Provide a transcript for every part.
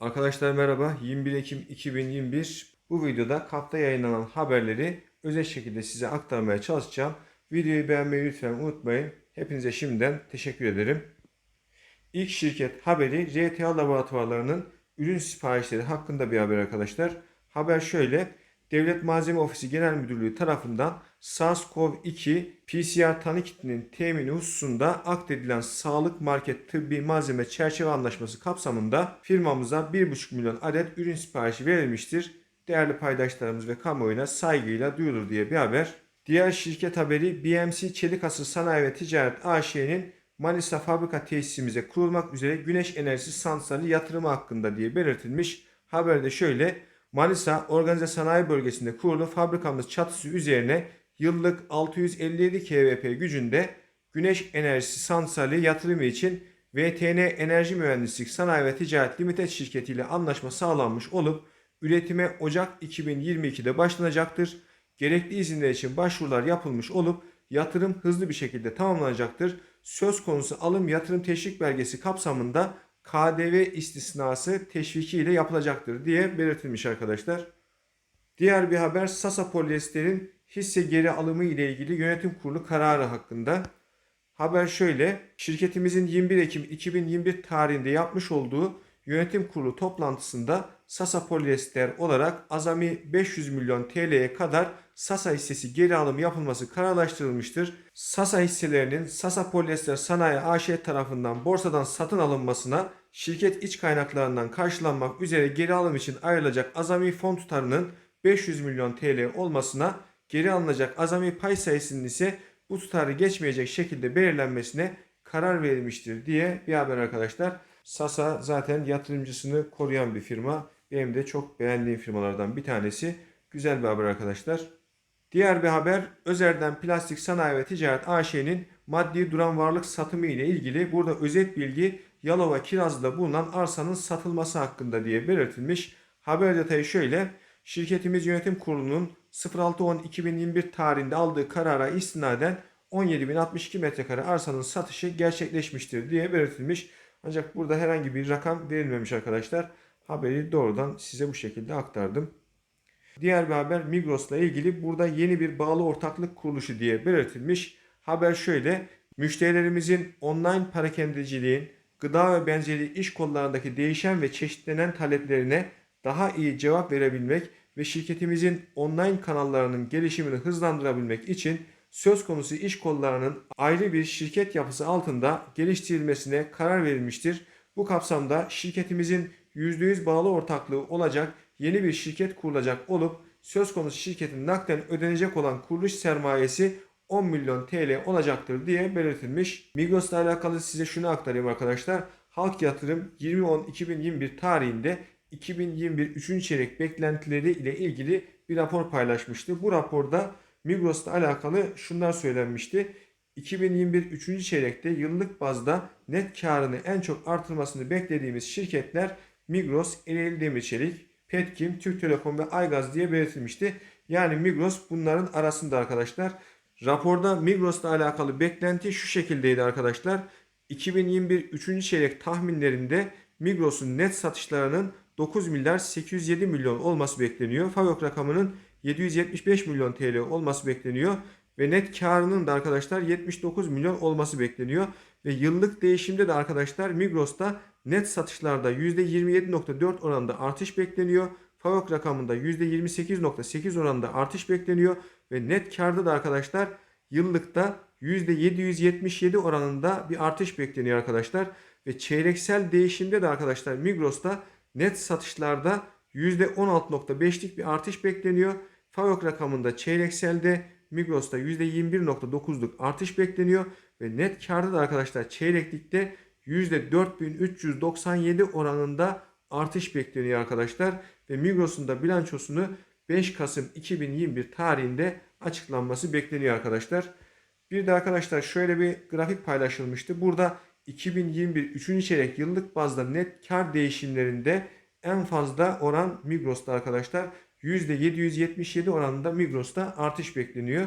Arkadaşlar merhaba. 21 Ekim 2021. Bu videoda KAP'ta yayınlanan haberleri özel şekilde size aktarmaya çalışacağım. Videoyu beğenmeyi lütfen unutmayın. Hepinize şimdiden teşekkür ederim. İlk şirket haberi RTA laboratuvarlarının ürün siparişleri hakkında bir haber arkadaşlar. Haber şöyle. Devlet Malzeme Ofisi Genel Müdürlüğü tarafından SARS-CoV-2 PCR tanı kitinin temini hususunda akdedilen sağlık market tıbbi malzeme çerçeve anlaşması kapsamında firmamıza 1,5 milyon adet ürün siparişi verilmiştir. Değerli paydaşlarımız ve kamuoyuna saygıyla duyurulur diye bir haber. Diğer şirket haberi BMC Çelik Asır Sanayi ve Ticaret AŞ'nin Manisa fabrika tesisimize kurulmak üzere güneş enerjisi santrali yatırımı hakkında diye belirtilmiş. Haberde şöyle Manisa Organize Sanayi Bölgesi'nde kurulu fabrikamız çatısı üzerine yıllık 657 kWp gücünde güneş enerjisi santrali yatırımı için VTN Enerji Mühendislik Sanayi ve Ticaret Limited şirketi ile anlaşma sağlanmış olup üretime Ocak 2022'de başlanacaktır. Gerekli izinler için başvurular yapılmış olup yatırım hızlı bir şekilde tamamlanacaktır. Söz konusu alım yatırım teşvik belgesi kapsamında KDV istisnası teşviki ile yapılacaktır diye belirtilmiş arkadaşlar. Diğer bir haber Sasa Polyester'in hisse geri alımı ile ilgili yönetim kurulu kararı hakkında. Haber şöyle, şirketimizin 21 Ekim 2021 tarihinde yapmış olduğu yönetim kurulu toplantısında Sasa Polyester olarak azami 500 milyon TL'ye kadar Sasa hissesi geri alım yapılması kararlaştırılmıştır. Sasa hisselerinin Sasa Polyester Sanayi AŞ tarafından borsadan satın alınmasına şirket iç kaynaklarından karşılanmak üzere geri alım için ayrılacak azami fon tutarının 500 milyon TL olmasına geri alınacak azami pay sayısının ise bu tutarı geçmeyecek şekilde belirlenmesine karar verilmiştir diye bir haber arkadaşlar. Sasa zaten yatırımcısını koruyan bir firma. Benim de çok beğendiğim firmalardan bir tanesi. Güzel bir haber arkadaşlar. Diğer bir haber Özer'den Plastik Sanayi ve Ticaret AŞ'nin maddi duran varlık satımı ile ilgili burada özet bilgi Yalova Kirazlı'da bulunan arsanın satılması hakkında diye belirtilmiş. Haber detayı şöyle. Şirketimiz yönetim kurulunun 06.10.2021 tarihinde aldığı karara istinaden 17.062 metrekare arsanın satışı gerçekleşmiştir diye belirtilmiş. Ancak burada herhangi bir rakam verilmemiş arkadaşlar. Haberi doğrudan size bu şekilde aktardım. Diğer bir haber Migros'la ilgili burada yeni bir bağlı ortaklık kuruluşu diye belirtilmiş. Haber şöyle. Müşterilerimizin online parakendeciliğin, gıda ve benzeri iş kollarındaki değişen ve çeşitlenen taleplerine daha iyi cevap verebilmek ve şirketimizin online kanallarının gelişimini hızlandırabilmek için söz konusu iş kollarının ayrı bir şirket yapısı altında geliştirilmesine karar verilmiştir. Bu kapsamda şirketimizin %100 bağlı ortaklığı olacak yeni bir şirket kurulacak olup söz konusu şirketin nakden ödenecek olan kuruluş sermayesi 10 milyon TL olacaktır diye belirtilmiş. Migros'la alakalı size şunu aktarayım arkadaşlar. Halk Yatırım 20.10.2021 tarihinde 2021 3. çeyrek beklentileri ile ilgili bir rapor paylaşmıştı. Bu raporda Migros'la alakalı şunlar söylenmişti. 2021 3. çeyrekte yıllık bazda net karını en çok artırmasını beklediğimiz şirketler Migros, Ereğli Demirçelik, Petkim, Türk Telekom ve Aygaz diye belirtilmişti. Yani Migros bunların arasında arkadaşlar. Raporda Migros'la alakalı beklenti şu şekildeydi arkadaşlar. 2021 3. çeyrek tahminlerinde Migros'un net satışlarının 9 milyar 807 milyon olması bekleniyor. FAVÖK rakamının 775 milyon TL olması bekleniyor. Ve net karının da arkadaşlar 79 milyon olması bekleniyor. Ve yıllık değişimde de arkadaşlar Migros'ta net satışlarda %27.4 oranında artış bekleniyor. FAVÖK rakamında %28.8 oranında artış bekleniyor. Ve net karda da arkadaşlar yıllıkta %777 oranında bir artış bekleniyor arkadaşlar. Ve çeyreksel değişimde de arkadaşlar Migros'ta net satışlarda %16.5'lik bir artış bekleniyor. FAVÖK rakamında çeyrekselde Migros'ta %21.9'luk artış bekleniyor. Ve net karda da arkadaşlar çeyreklikte %4397 oranında artış bekleniyor arkadaşlar. Ve Migros'un da bilançosunu 5 Kasım 2021 tarihinde açıklanması bekleniyor arkadaşlar. Bir de arkadaşlar şöyle bir grafik paylaşılmıştı. Burada 2021 3. çeyrek yıllık bazda net kar değişimlerinde en fazla oran Migros'ta arkadaşlar. %777 oranında Migros'ta artış bekleniyor.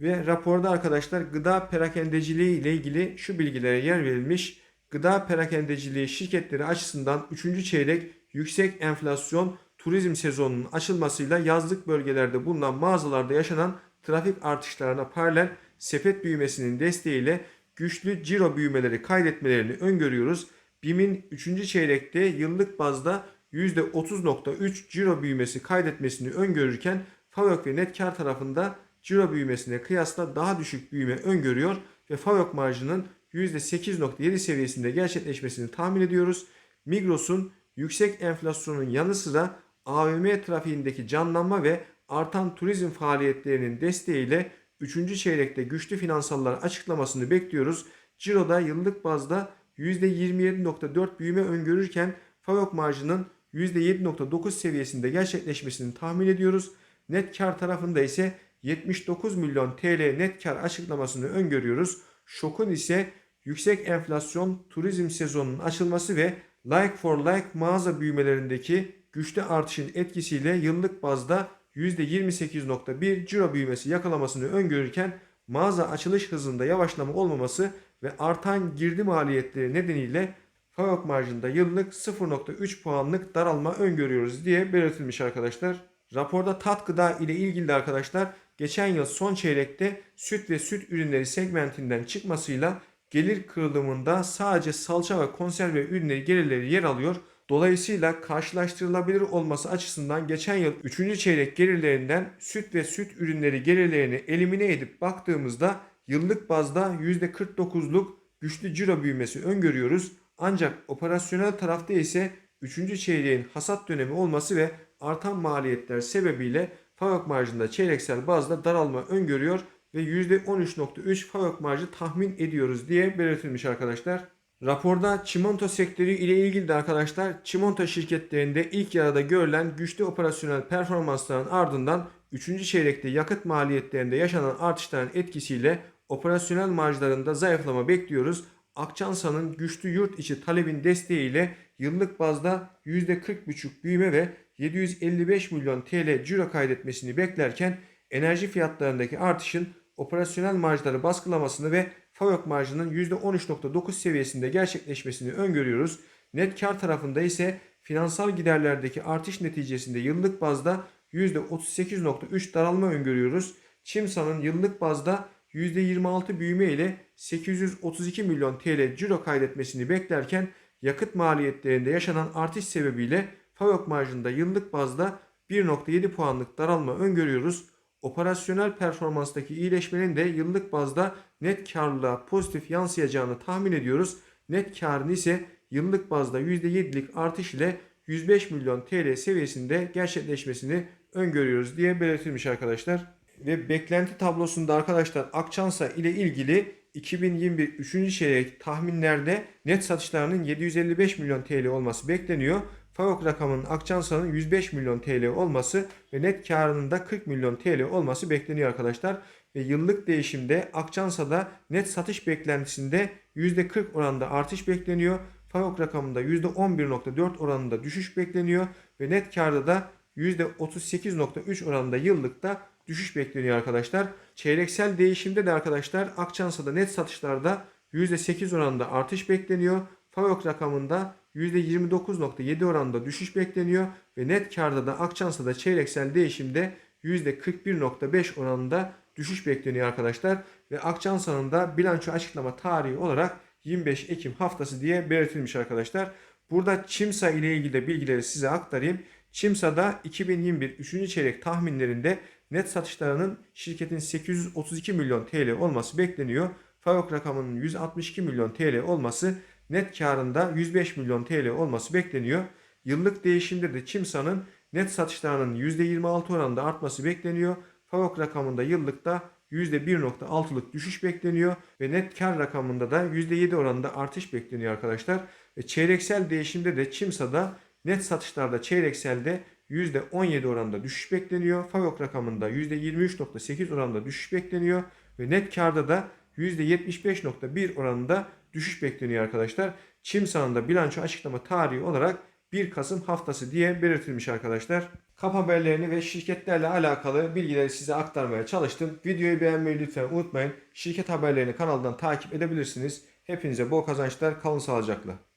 Ve raporda arkadaşlar gıda perakendeciliği ile ilgili şu bilgilere yer verilmiş. Gıda perakendeciliği şirketleri açısından 3. çeyrek yüksek enflasyon, turizm sezonunun açılmasıyla yazlık bölgelerde bulunan mağazalarda yaşanan trafik artışlarına paralel sepet büyümesinin desteğiyle güçlü ciro büyümeleri kaydetmelerini öngörüyoruz. BİM'in 3. çeyrekte yıllık bazda %30.3 ciro büyümesi kaydetmesini öngörürken FAVÖK ve net kar tarafında ciro büyümesine kıyasla daha düşük büyüme öngörüyor ve FAVÖK marjının %8.7 seviyesinde gerçekleşmesini tahmin ediyoruz. Migros'un yüksek enflasyonun yanı sıra AVM trafiğindeki canlanma ve artan turizm faaliyetlerinin desteğiyle 3. çeyrekte güçlü finansallar açıklamasını bekliyoruz. Ciro'da yıllık bazda %27.4 büyüme öngörürken FAVÖK marjının %7.9 seviyesinde gerçekleşmesini tahmin ediyoruz. Net kar tarafında ise 79 milyon TL net kar açıklamasını öngörüyoruz. Şokun ise yüksek enflasyon, turizm sezonunun açılması ve like for like mağaza büyümelerindeki güçlü artışın etkisiyle yıllık bazda %28.1 ciro büyümesi yakalamasını öngörürken mağaza açılış hızında yavaşlama olmaması ve artan girdi maliyetleri nedeniyle FAVÖK marjında yıllık 0.3 puanlık daralma öngörüyoruz diye belirtilmiş arkadaşlar. Raporda tat gıda ile ilgili de arkadaşlar geçen yıl son çeyrekte süt ve süt ürünleri segmentinden çıkmasıyla gelir kırılımında sadece salça ve konserve ürünleri gelirleri yer alıyor. Dolayısıyla karşılaştırılabilir olması açısından geçen yıl 3. çeyrek gelirlerinden süt ve süt ürünleri gelirlerini elimine edip baktığımızda yıllık bazda %49'luk güçlü ciro büyümesi öngörüyoruz. Ancak operasyonel tarafta ise 3. çeyreğin hasat dönemi olması ve artan maliyetler sebebiyle FAVÖK marjında çeyreksel bazda daralma öngörüyor ve %13.3 FAVÖK marjı tahmin ediyoruz diye belirtilmiş arkadaşlar. Raporda çimento sektörü ile ilgili de arkadaşlar çimento şirketlerinde ilk yarıda görülen güçlü operasyonel performansların ardından 3. çeyrekte yakıt maliyetlerinde yaşanan artışların etkisiyle operasyonel marjlarında zayıflama bekliyoruz. Akçansa'nın güçlü yurt içi talebin desteğiyle yıllık bazda %40,5 büyüme ve 755 milyon TL ciro kaydetmesini beklerken enerji fiyatlarındaki artışın operasyonel marjları baskılamasını ve FAVÖK marjının %13.9 seviyesinde gerçekleşmesini öngörüyoruz. Net kar tarafında ise finansal giderlerdeki artış neticesinde yıllık bazda %38.3 daralma öngörüyoruz. Çimsa'nın yıllık bazda %26 büyüme ile 832 milyon TL ciro kaydetmesini beklerken yakıt maliyetlerinde yaşanan artış sebebiyle FAVÖK marjında yıllık bazda 1.7 puanlık daralma öngörüyoruz. Operasyonel performanstaki iyileşmenin de yıllık bazda net karlılığa pozitif yansıyacağını tahmin ediyoruz. Net karın ise yıllık bazda %7'lik artış ile 105 milyon TL seviyesinde gerçekleşmesini öngörüyoruz diye belirtilmiş arkadaşlar. Ve beklenti tablosunda arkadaşlar Akçansa ile ilgili 2021 3. çeyrek tahminlerde net satışlarının 755 milyon TL olması bekleniyor. FAVÖK rakamının Akçansa'nın 105 milyon TL olması ve net karının da 40 milyon TL olması bekleniyor arkadaşlar. Ve yıllık değişimde Akçansa'da net satış beklentisinde %40 oranında artış bekleniyor. FAVÖK rakamında %11.4 oranında düşüş bekleniyor ve net karda da %38.3 oranında yıllıkta düşüş bekleniyor arkadaşlar. Çeyreksel değişimde de arkadaşlar Akçansa'da net satışlarda %8 oranında artış bekleniyor. FAVÖK rakamında %29.7 oranında düşüş bekleniyor ve net karda da Akçansa'da çeyreksel değişimde %41.5 oranında düşüş bekleniyor arkadaşlar. Ve Akçansa'nın da bilanço açıklama tarihi olarak 25 Ekim haftası diye belirtilmiş arkadaşlar. Burada Çimsa ile ilgili de bilgileri size aktarayım. Çimsa'da 2021 3. çeyrek tahminlerinde net satışlarının şirketin 832 milyon TL olması bekleniyor. FAVÖK rakamının 162 milyon TL olması, net karında 105 milyon TL olması bekleniyor. Yıllık değişimde de Çimsa'nın net satışlarının %26 oranında artması bekleniyor. FAVÖK rakamında yıllıkta %1.6'lık düşüş bekleniyor ve net kar rakamında da %7 oranında artış bekleniyor arkadaşlar. Ve çeyreksel değişimde de Çimsa'da net satışlarda çeyrekselde %17 oranında düşüş bekleniyor. FAVÖK rakamında %23.8 oranında düşüş bekleniyor ve net karda da %75.1 oranında düşüş bekleniyor arkadaşlar. Çimsa'nın bilanço açıklama tarihi olarak 1 Kasım haftası diye belirtilmiş arkadaşlar. Kap haberlerini ve şirketlerle alakalı bilgileri size aktarmaya çalıştım. Videoyu beğenmeyi lütfen unutmayın. Şirket haberlerini kanaldan takip edebilirsiniz. Hepinize bol kazançlar. Kalın sağlıcakla.